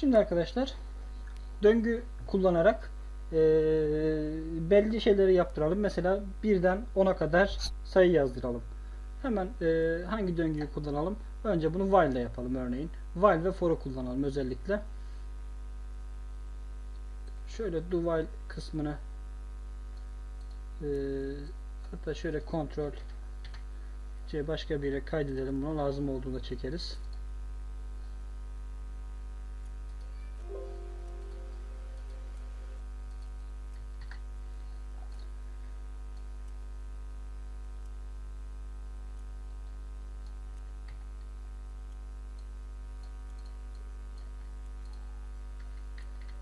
Şimdi arkadaşlar döngü kullanarak eee, belli şeyleri yaptıralım. Mesela birden 10'a kadar sayı yazdıralım. Hemen eee, hangi döngüyü kullanalım? Önce bunu while ile yapalım örneğin. While ve for'u kullanalım özellikle. Şöyle do while kısmını eee, hatta şöyle kontrol C başka bir yere kaydedelim bunu lazım olduğunda çekeriz.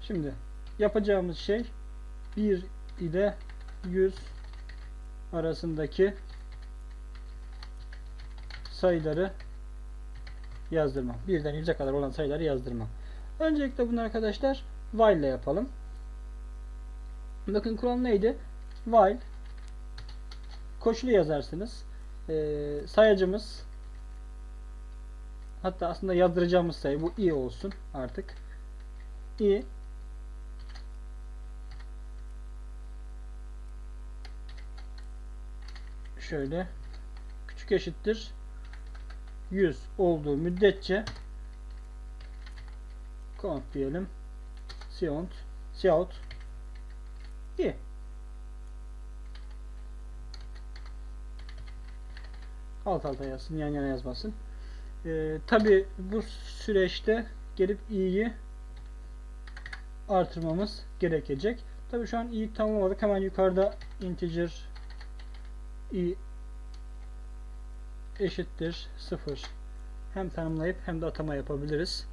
Şimdi yapacağımız şey 1 ile 100 arasındaki sayıları yazdırma. Birden 100'e kadar olan sayıları yazdırma. Öncelikle bunu arkadaşlar while ile yapalım. Bakın kural neydi? While koşulu yazarsınız. Ee, sayacımız hatta aslında yazdıracağımız sayı bu i olsun artık. i şöyle. Küçük eşittir. 100 olduğu müddetçe count diyelim. Count count. İ alt alta yazsın yan yana yazmasın. Ee, tabi bu süreçte gelip i'yi artırmamız gerekecek. Tabi şu an i'yi tamamladık. Hemen yukarıda integer i eşittir 0 hem tanımlayıp hem de atama yapabiliriz.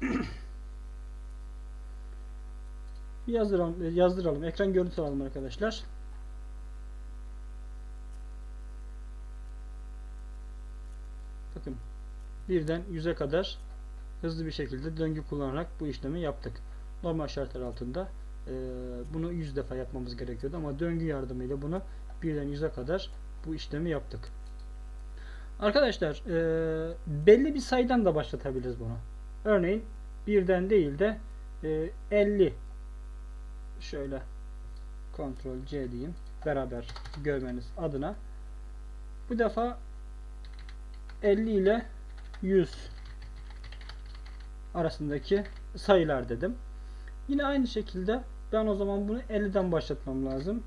yazdıralım, yazdıralım. Ekran görüntü alalım arkadaşlar. Bakın birden 100'e kadar hızlı bir şekilde döngü kullanarak bu işlemi yaptık. Normal şartlar altında e, bunu 100 defa yapmamız gerekiyordu ama döngü yardımıyla bunu birden 100'e kadar bu işlemi yaptık. Arkadaşlar e, belli bir sayıdan da başlatabiliriz bunu. Örneğin birden değil de e, 50 şöyle Ctrl C diyeyim beraber görmeniz adına bu defa 50 ile 100 arasındaki sayılar dedim. Yine aynı şekilde ben o zaman bunu 50'den başlatmam lazım.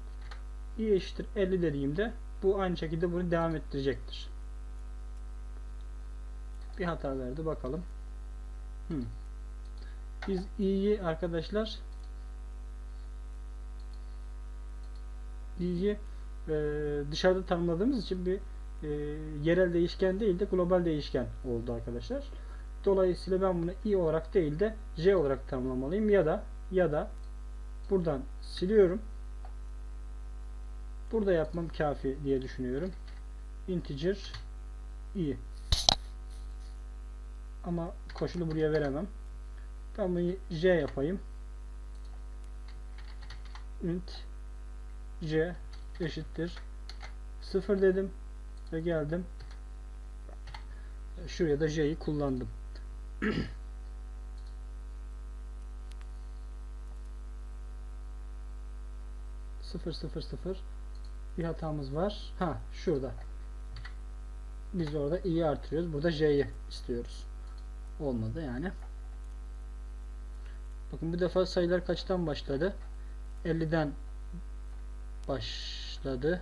i eşittir 50 dediğimde bu aynı şekilde bunu devam ettirecektir. Bir hata verdi bakalım. Hmm. Biz i'yi arkadaşlar i'yi e, dışarıda tanımladığımız için bir e, yerel değişken değil de global değişken oldu arkadaşlar. Dolayısıyla ben bunu i olarak değil de j olarak tanımlamalıyım ya da ya da buradan siliyorum. Burada yapmam kafi diye düşünüyorum. Integer i. Ama koşulu buraya veremem. Ben bunu j yapayım. int j eşittir 0 dedim ve geldim. Şuraya da j'yi kullandım. sıfır sıfır sıfır bir hatamız var. Ha şurada. Biz orada i'yi artırıyoruz. Burada j'yi istiyoruz. Olmadı yani. Bakın bu defa sayılar kaçtan başladı? 50'den başladı.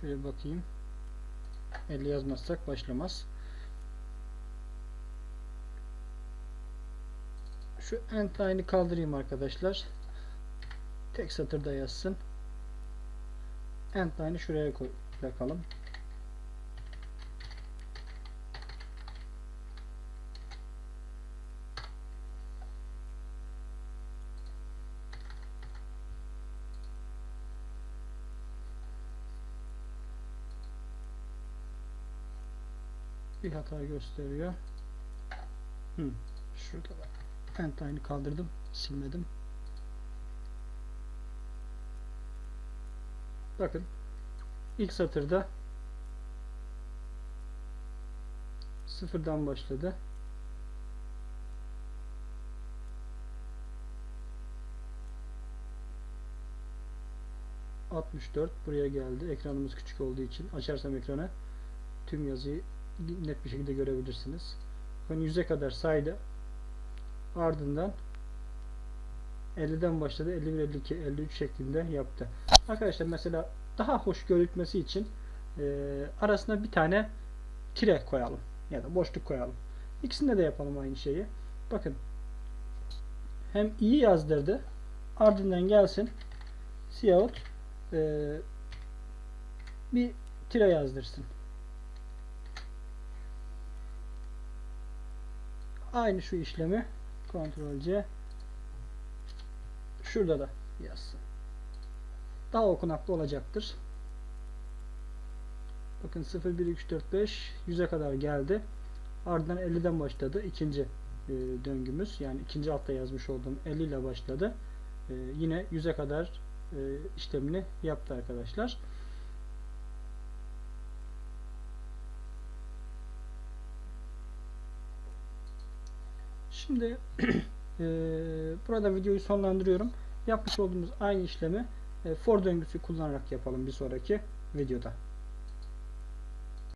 Şöyle bakayım. 50 yazmazsak başlamaz. Şu end line'ı kaldırayım arkadaşlar. Tek satırda yazsın. End line'ı şuraya koy bırakalım. bir hata gösteriyor. Hı, şurada da end kaldırdım, silmedim. Bakın ilk satırda Sıfırdan başladı. ...64 buraya geldi. Ekranımız küçük olduğu için açarsam ekranı tüm yazıyı net bir şekilde görebilirsiniz. Bakın 100'e kadar saydı. Ardından 50'den başladı. 51, 52, 53 şeklinde yaptı. Arkadaşlar mesela daha hoş gözükmesi için e, arasına bir tane tire koyalım. Ya da boşluk koyalım. İkisinde de yapalım aynı şeyi. Bakın hem iyi yazdırdı ardından gelsin siyahut e, bir tire yazdırsın. Aynı şu işlemi Ctrl C şurada da yazsın. Daha okunaklı olacaktır. Bakın 0, 1, 2, 3, 4, 5 100'e kadar geldi. Ardından 50'den başladı. İkinci e, döngümüz. Yani ikinci altta yazmış olduğum 50 ile başladı. E, yine 100'e kadar e, işlemini yaptı arkadaşlar. Şimdi e, burada videoyu sonlandırıyorum. Yapmış olduğumuz aynı işlemi e, for döngüsü kullanarak yapalım bir sonraki videoda.